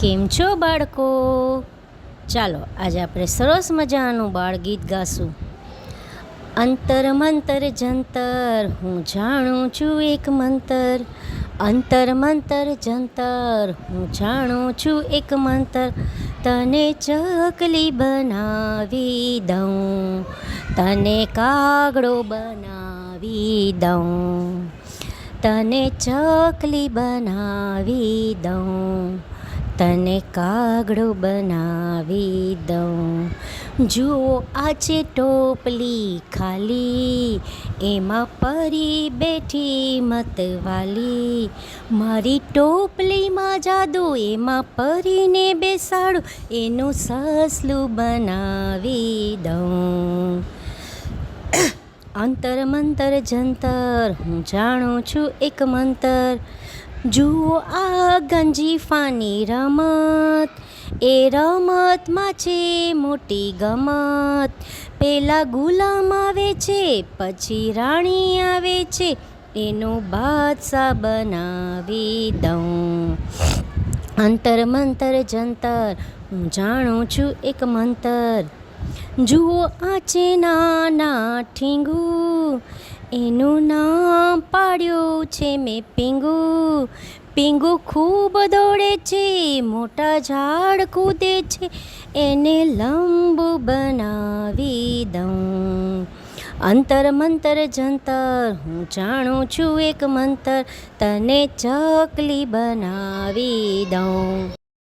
કેમ છો બાળકો? ચાલો, આજે આપણે સરસ મજાનું બાળગીત ગાશું. અંતર મંતર જંતર, હું જાણું છું એક મંતર. અંતર મંતર જંતર, હું જાણું છું એક મંતર. તને ચકલી બનાવી દઉં, તને કાગડો બનાવી દઉં, તને ચકલી બનાવી દઉં તને કાગડો બનાવી દઉં. જુઓ, આ છે ટોપલી ખાલી. એમાં પરી બેઠી મતવાલી. મારી ટોપલીમાં જાદુ, એમાં પરીને બેસાડું. એનું સસલું બનાવી દઉં. અંતર મંતર જંતર, હું જાણું છું એક મંતર. જુઓ આ ગંજીફાની રમત. એ રમતમાં છે મોટી ગમત. પેલા ગુલામ આવે છે, પછી રાણી આવે છે. એનો બાદશાહ બનાવી દઉં. અંતર મંતર જંતર, હું જાણું છું એક મંતર. જુઓ આ છે નાના ઠીંગુ, એનું નામ પાડ્યું છે મેં પીંગુ. પીંગુ ખૂબ દોડે છે, મોટા ઝાડ કૂદે છે, એને લંબુ બનાવી દઉં. અંતર મંતર જંતર, હું જાણું છું એક મંતર, તને ચકલી બનાવી દઉં.